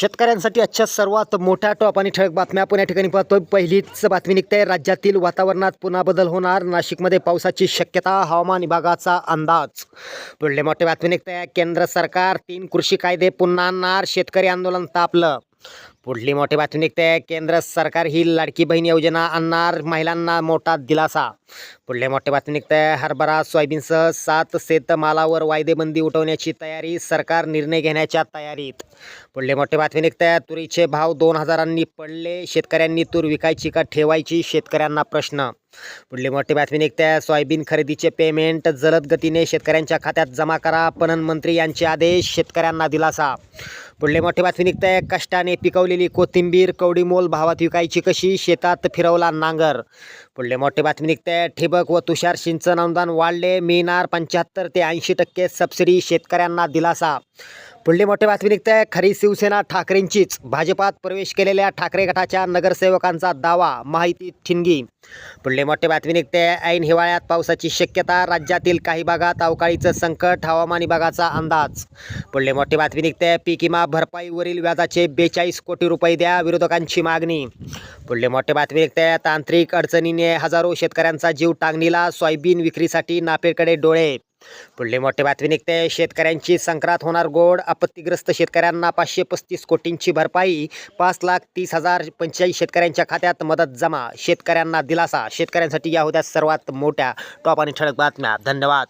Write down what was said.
शेतकऱ्यांसाठी आजच्या सर्वात मोठ्या टॉप आणि ठळक बातम्या आपण या ठिकाणी पाहतोय. पहिलीच बातमी निघते. राज्यातील वातावरणात पुन्हा बदल होणार. नाशिकमध्ये पावसाची शक्यता. हवामान विभागाचा अंदाज. पुढले मोठे बातमी निघते. केंद्र सरकार तीन कृषी कायदे पुन्हा आणणार. शेतकरी आंदोलन तापलं. पुढली मोठी बातमी निघते. केंद्र सरकार ही लाडकी बहीण योजना आणणार महिलांना मोठा दिलासा. पुढले मोठे बातमी निघते. हरभरा सोयाबीनसह सात शेतमालावर वायदेबंदी उठवण्याची तयारी सरकार निर्णय घेण्याच्या तयारीत. पुढले मोठे बातमी निघते. तुरीचे भाव दोन हजारांनी पडले. शेतकऱ्यांनी तूर विकायची का ठेवायची? शेतकऱ्यांना प्रश्न. पुढली मोठी बातमी निघते. सोयाबीन खरेदीचे पेमेंट जलद गतीने शेतकऱ्यांच्या खात्यात जमा करा. पणन मंत्री यांचे आदेश शेतकऱ्यांना दिलासा. पुढली मोठी बातमी निघते. कष्टाने पिकवलेली कोथिंबीर कवडीमोल भावात विकायची कशी? शेतात फिरवला नांगर. पुढले मोठी बातमी निघते. ठिबक व तुषार सिंचन अनुदान वाढले. मिळणार पंच्याहत्तर ते ऐंशी टक्के सबसिडी शेतकऱ्यांना दिलासा. पुढली मोठी बातमी निघते. खरी शिवसेना ठाकरेंचीच. भाजपात प्रवेश केलेल्या ठाकरे गटाच्या नगरसेवकांचा दावा. माहिती ठिणगी. पुढली मोठी बातमी निघते. ऐन हिवाळ्यात पावसाची शक्यता. राज्यातील काही भागात अवकाळीचं संकट हवामान विभागाचा अंदाज. पुढली मोठी बातमी निघते. पीक विमा भरपाईवरील व्याजाचे बेचाळीस कोटी रुपये द्या विरोधकांची मागणी. पुढली मोठी बातमी निघते. तांत्रिक अडचणीने हजारो शेतकऱ्यांचा जीव टांगणीला सोयाबीन विक्रीसाठी नापेडकडे डोळे. पुढली मोठी बातमी निघते. शेतकऱ्यांची संक्रांत होणार गोड. आपत्तीग्रस्त शेतकऱ्यांना पाचशे पस्तीस कोटींची भरपाई. पाच लाख तीस हजार पंचेचाळीस शेतकऱ्यांच्या खात्यात मदत जमा. शेतकऱ्यांना दिलासा. शेतकऱ्यांसाठी या होत्या सर्वात मोठ्या. टॉप आणि ठळक बातम्या. धन्यवाद.